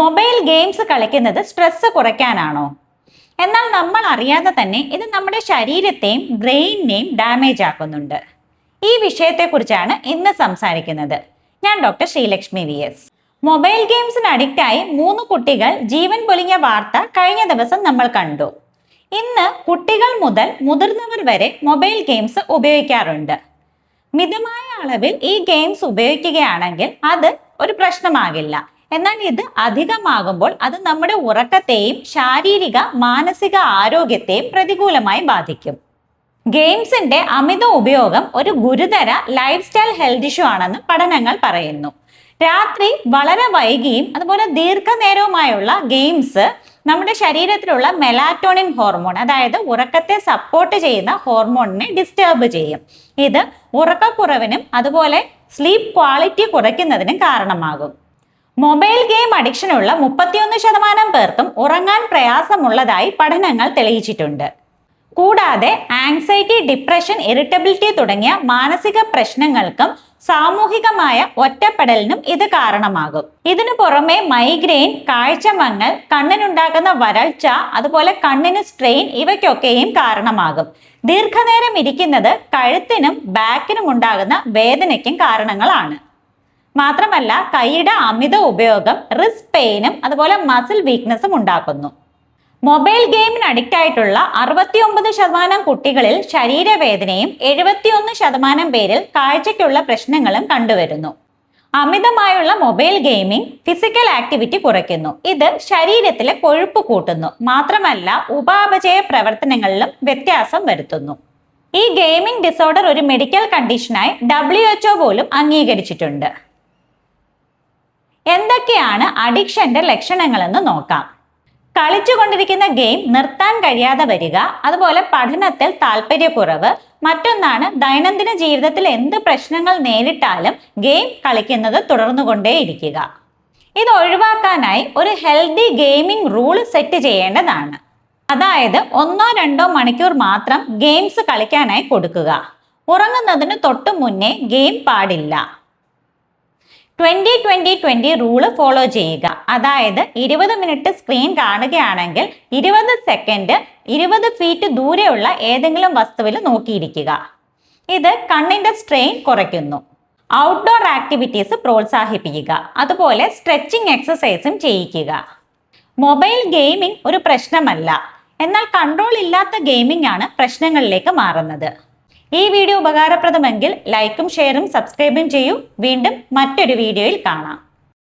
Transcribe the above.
Mobile games കളിക്കുന്നത് stress കുറയ്ക്കാനാണോ? എന്നാൽ നമ്മൾ അറിയാതെ തന്നെ ഇത് നമ്മുടെ ശരീരത്തെയും ബ്രെയിനിനെയും ഡാമേജ് ആക്കുന്നുണ്ട്. ഈ വിഷയത്തെക്കുറിച്ചാണ് ഇന്ന് സംസാരിക്കുന്നത്. ഞാൻ doctor Sreelakshmi V S. Mobile ഗെയിംസിന് അഡിക്റ്റായി മൂന്ന് കുട്ടികൾ ജീവൻ പൊലിഞ്ഞ വാർത്ത കഴിഞ്ഞ ദിവസം നമ്മൾ കണ്ടു. ഇന്ന് കുട്ടികൾ മുതൽ മുതിർന്നവർ വരെ മൊബൈൽ ഗെയിംസ് ഉപയോഗിക്കാറുണ്ട്. മിതമായ അളവിൽ ഈ ഗെയിംസ് ഉപയോഗിക്കുകയാണെങ്കിൽ അത് ഒരു പ്രശ്നമാകില്ല. എന്നാൽ ഇത് അധികമാകുമ്പോൾ അത് നമ്മുടെ ഉറക്കത്തെയും ശാരീരിക മാനസിക ആരോഗ്യത്തെയും പ്രതികൂലമായി ബാധിക്കും. ഗെയിംസിന്റെ അമിത ഉപയോഗം ഒരു ഗുരുതര ലൈഫ് സ്റ്റൈൽ ഹെൽത്ത് ഇഷ്യൂ ആണെന്ന് പഠനങ്ങൾ പറയുന്നു. രാത്രി വളരെ വൈകിയും അതുപോലെ ദീർഘനേരവുമായുള്ള ഗെയിംസ് നമ്മുടെ ശരീരത്തിലുള്ള മെലാറ്റോണിൻ ഹോർമോൺ അതായത് ഉറക്കത്തെ സപ്പോർട്ട് ചെയ്യുന്ന ഹോർമോണിനെ ഡിസ്റ്റർബ് ചെയ്യും. ഇത് ഉറക്കക്കുറവിനും അതുപോലെ സ്ലീപ്പ് ക്വാളിറ്റി കുറയ്ക്കുന്നതിനും കാരണമാകും. മൊബൈൽ ഗെയിം അഡിക്ഷനുള്ള മുപ്പത്തിയൊന്ന് ശതമാനം പേർക്കും ഉറങ്ങാൻ പ്രയാസമുള്ളതായി പഠനങ്ങൾ തെളിയിച്ചിട്ടുണ്ട്. കൂടാതെ ആങ്സൈറ്റി ഡിപ്രഷൻ ഇറിറ്റബിലിറ്റി തുടങ്ങിയ മാനസിക പ്രശ്നങ്ങൾക്കും സാമൂഹികമായ ഒറ്റപ്പെടലിനും ഇത് കാരണമാകും. ഇതിനു പുറമെ മൈഗ്രെയിൻ കാഴ്ചമങ്ങൽ കണ്ണിനുണ്ടാകുന്ന വരൾച്ച അതുപോലെ കണ്ണിന് സ്ട്രെയിൻ ഇവയ്ക്കൊക്കെയും കാരണമാകും. ദീർഘനേരം ഇരിക്കുന്നത് കഴുത്തിനും ബാക്കിനും ഉണ്ടാകുന്ന വേദനയ്ക്കും കാരണങ്ങളാണ്. മാത്രമല്ല കൈയുടെ അമിത ഉപയോഗം റിസ്ക് പെയിനും അതുപോലെ മസിൽ വീക്ക്നെസ്സും ഉണ്ടാക്കുന്നു. മൊബൈൽ ഗെയിമിന് അഡിക്റ്റ് ആയിട്ടുള്ള അറുപത്തിയൊമ്പത് ശതമാനം കുട്ടികളിൽ ശരീരവേദനയും എഴുപത്തിയൊന്ന് ശതമാനം പേരിൽ കാഴ്ചയ്ക്കുള്ള പ്രശ്നങ്ങളും കണ്ടുവരുന്നു. അമിതമായുള്ള മൊബൈൽ ഗെയിമിംഗ് ഫിസിക്കൽ ആക്ടിവിറ്റി കുറയ്ക്കുന്നു. ഇത് ശരീരത്തിലെ കൊഴുപ്പ് കൂട്ടുന്നു. മാത്രമല്ല ഉപാപചയ പ്രവർത്തനങ്ങളിലും വ്യത്യാസം വരുത്തുന്നു. ഈ ഗെയിമിംഗ് ഡിസോർഡർ ഒരു മെഡിക്കൽ കണ്ടീഷനായി ഡബ്ല്യു എച്ച്ഒ പോലും അംഗീകരിച്ചിട്ടുണ്ട്. എന്തൊക്കെയാണ് അഡിക്ഷന്റെ ലക്ഷണങ്ങൾ എന്ന് നോക്കാം. കളിച്ചുകൊണ്ടിരിക്കുന്ന ഗെയിം നിർത്താൻ കഴിയാതെ വരിക അതുപോലെ പഠനത്തിൽ താല്പര്യക്കുറവ് മറ്റൊന്നാണ് ദൈനംദിന ജീവിതത്തിൽ എന്ത് പ്രശ്നങ്ങൾ നേരിട്ടാലും ഗെയിം കളിക്കുന്നത് തുടർന്നുകൊണ്ടേയിരിക്കുക. ഇത് ഒഴിവാക്കാനായി ഒരു ഹെൽത്തി ഗെയിമിംഗ് റൂൾ സെറ്റ് ചെയ്യേണ്ടതാണ്. അതായത് ഒന്നോ രണ്ടോ മണിക്കൂർ മാത്രം ഗെയിംസ് കളിക്കാനായി കൊടുക്കുക. ഉറങ്ങുന്നതിന് തൊട്ടു മുന്നേ ഗെയിം പാടില്ല. Twenty twenty twenty rule follow ചെയ്യുക. അതായത് ഇരുപത് മിനിറ്റ് സ്ക്രീൻ കാണുകയാണെങ്കിൽ ഇരുപത് സെക്കൻഡ് ഇരുപത് ഫീറ്റ് ദൂരെയുള്ള ഏതെങ്കിലും വസ്തുവിൽ നോക്കിയിരിക്കുക. ഇത് കണ്ണിന്റെ സ്ട്രെയിൻ കുറയ്ക്കുന്നു. ഔട്ട്ഡോർ ആക്ടിവിറ്റീസ് പ്രോത്സാഹിപ്പിക്കുക. അതുപോലെ സ്ട്രെച്ചിങ് എക്സസൈസും ചെയ്യിക്കുക. മൊബൈൽ ഗെയിമിംഗ് ഒരു പ്രശ്നമല്ല. എന്നാൽ കൺട്രോൾ ഇല്ലാത്ത ഗെയിമിംഗ് ആണ് പ്രശ്നങ്ങളിലേക്ക് മാറുന്നത്. ഈ വീഡിയോ ഉപകാരപ്രദമെങ്കിൽ ലൈക്കും ഷെയറും സബ്സ്ക്രൈബും ചെയ്യൂ. വീണ്ടും മറ്റൊരു വീഡിയോയിൽ കാണാം.